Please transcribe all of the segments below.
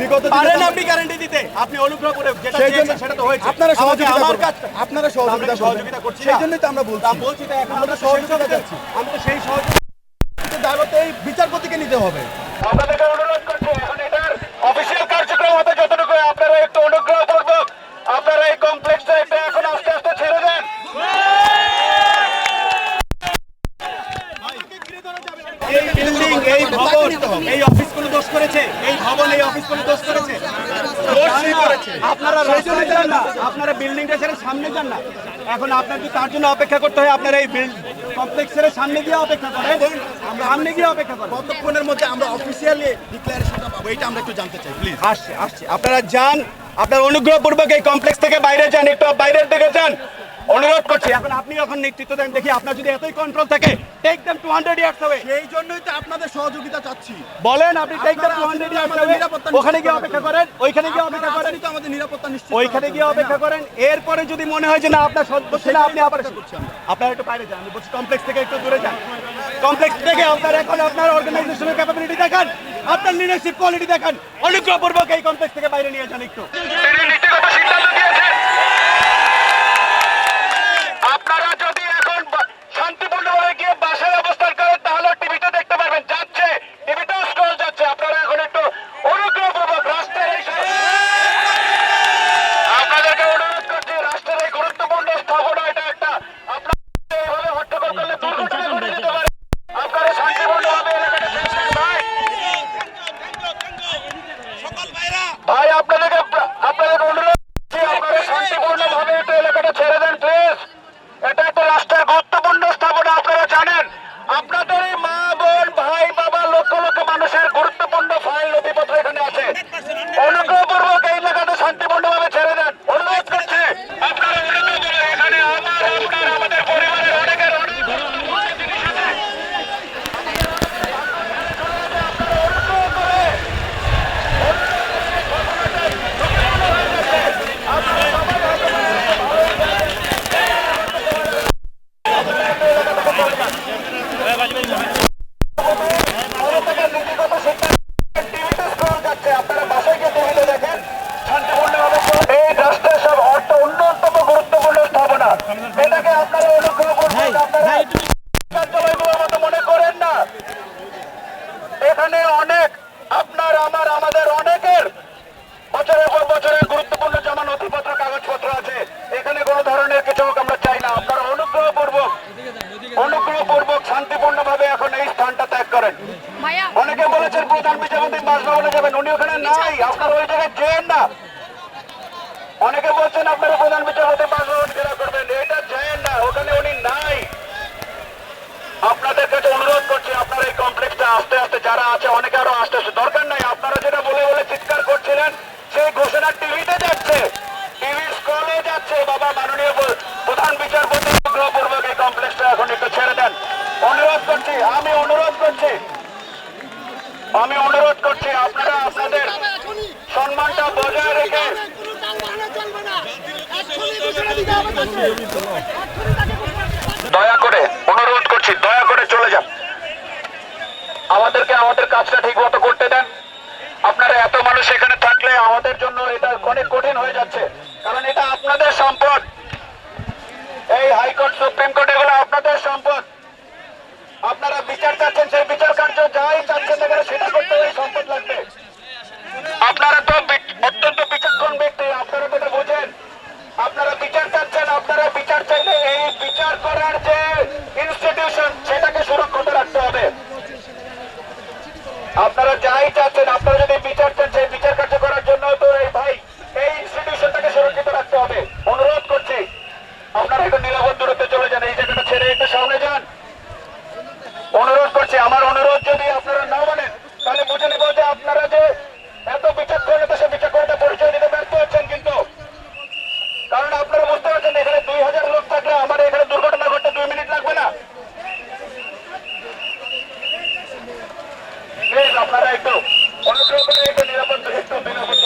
বিগত পারেন আপনি গ্যারান্টি দিতে। আপনি অনুগ্রহ করে যেটা চেয়েছেন সেটা তো হয়েছে। আপনারা সহযোগিতা আমার। কাজ আপনারা সহযোগিতা সহযোগিতা করছেন সেই জন্যই তো আমরা বলছি। বলছি তো এখন আমরা সহযোগিতা যাচ্ছি চাচ্ছি। আমি তো সেই সহযোগিতা দায়িত্ব এই বিচারপতিকে নিতে হবে। আপনাদের অনুরোধ করছি এখন এটার অফিসিয়াল কার্যক্রম হতে যতটুকু আপনারা একটু অনুগ্রহ পূর্বক আপনারা এই কমপ্লেক্সটা একটু এখন আস্তে আস্তে ছেড়ে দেন এই বিল্ডিং এই ভবন এই দোষ করেছে? এই ভবন এই দোষ করেছে? আপনারা যান না আপনারা বিল্ডিংটা ছেড়ে সামনে যান না। এখন আপনার তার জন্য অপেক্ষা করতে হয় আপনারা এই কমপ্লেক্স ছেড়ে সামনে গিয়ে অপেক্ষা করেন। আমরা সামনে গিয়ে অপেক্ষা করেন। কতক্ষণের মধ্যে আমরা অফিসিয়ালি ডিক্লারেশনটা পাবো? এটা আমরা একটু জানতে চাই প্লিজ আসছে আসছে। আপনারা যান আপনার অনুগ্রহপূর্বক এই কমপ্লেক্স থেকে বাইরে যান একটু বাইরের দিকে যান। অনুরোধ করছি। এখন আপনি এখন নেতৃত্ব দেন দেখি আপনার যদি এতই কন্ট্রোল থাকে take them to hundred years হবে সেই জন্যই তো আপনাদের সহযোগিতা চাচ্ছি। বলেন আপনি take them to hundred years হবে নিরাপত্তা ওখানে গিয়ে অপেক্ষা করেন ওইখানে গিয়ে অপেক্ষা করেন। তো আমাদের নিরাপত্তা নিশ্চিত ওইখানে গিয়ে অপেক্ষা করেন। এরপরে যদি মনে হয় যে না আপনার সদস্য না আপনি আবার আপনারা একটু বাইরে যান আমি বলছি কমপ্লেক্স থেকে একটু দূরে যান। কমপ্লেক্স থেকে আপনার এখন আপনার অর্গানাইজেশনের ক্যাপাবিলিটি দেখান আপনার লিডারশিপ কোয়ালিটি দেখান। অনুগ্রহপূর্বক এই কমপ্লেক্স থেকে বাইরে নিয়ে যান একটু। নীতিগত সিদ্ধান্ত আপনারা ওই জায়গায় যেন না অনেকে বলছেন আপনারা প্রধান বিচারপতি বাসভবন ঘেরা করবেন। এটা যেন না ওখানে উনি নাই। আপনাদের কাছে অনুরোধ করছি, আপনারা এই কমপ্লেক্সটা আস্তে আস্তে যারা আছে, অনেকে আরও আস্তে আস্তে, দরকার নাই। আপনারা যেটা বলে বলে চিৎকার করছিলেন, সেই ঘোষণা টিভিতে যাচ্ছে। টিভি স্ক্রলে যাচ্ছে। বাবা, মাননীয় প্রধান বিচারপতি অনুগ্রহপূর্বক এই কমপ্লেক্সটা এখন একটু ছেড়ে দেন। অনুরোধ করছি, আমি অনুরোধ করছি আমি অনুরোধ করছি, আপনারা আপনাদের সম্মানটা বজায় রেখে দয়া করে, অনুরোধ করছি, দয়া করে চলে যান। আমাদেরকে আমাদের কাজটা ঠিক মতো করতে দেন। আপনারা এত মানুষ এখানে থাকলে আমাদের জন্য এটা অনেক কঠিন হয়ে যাচ্ছে কারণ এটা আপনাদের সম্পদ এই হাইকোর্ট সুপ্রিম কোর্ট এগুলো আপনাদের সম্পদ আপনারা বিচার চাচ্ছেন সেই বিচার কার্য যাই চাচ্ছেন এখানে সেটা করতে এই সম্পদ লাগবে আপনারা তো বি- অত্যন্ত বিচক্ষণ ব্যক্তি আপনারা তো এটা বোঝেন আপনারা বিচার চাচ্ছেন আপনারা বিচার চাইলে এই বিচার করার যে ইনস্টিটিউশন সেটাকে সুরক্ষিত রাখতে হবে যাই চাচ্ছেন আপনারা যদি বিচার চান, সেই বিচার কার্য করার জন্য তো এই ভাই, এই ইনস্টিটিউশনটাকে সুরক্ষিত রাখতে হবে। অনুরোধ করছি, আপনারা একটু নিরাপদ দূরত্বে চলে যান, এই জায়গাটা ছেড়ে একটু সামনে যান। অনুরোধ করছি, আমার অনুরোধ যদি আপনারা না মানেন তাহলে বুঝে নেব যে আপনারা যে এত বিচক্ষণতা সে বিচক্ষণতা পরিচয় দিতে ব্যর্থ হচ্ছেন কিন্তু কারণ আপনারা বুঝতে পারছেন এখানে দুই হাজার লোক থাকলে আমার এখানে দুর্ঘটনা ঘটতে দুই মিনিট লাগবে না প্লিজ আপনারা একটু অনুগ্রহ করে একটু নিরাপদ একটু নিরাপদ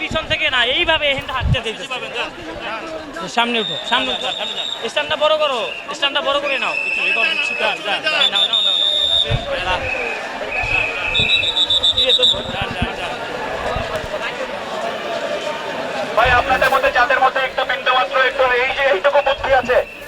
পিছন থেকে না এইভাবে এখানটা হাঁটতে দিতে সামনে উঠো সামনে উঠো স্ট্যান্ডটা বড় করো স্ট্যান্ডটা বড় করে নাও একটু যান যান নাও নাও নাও ভাই, আপনাদের মধ্যে যাদের মধ্যে একটু বিন্দু মাত্র একটু এই যে এইটুকু আছে।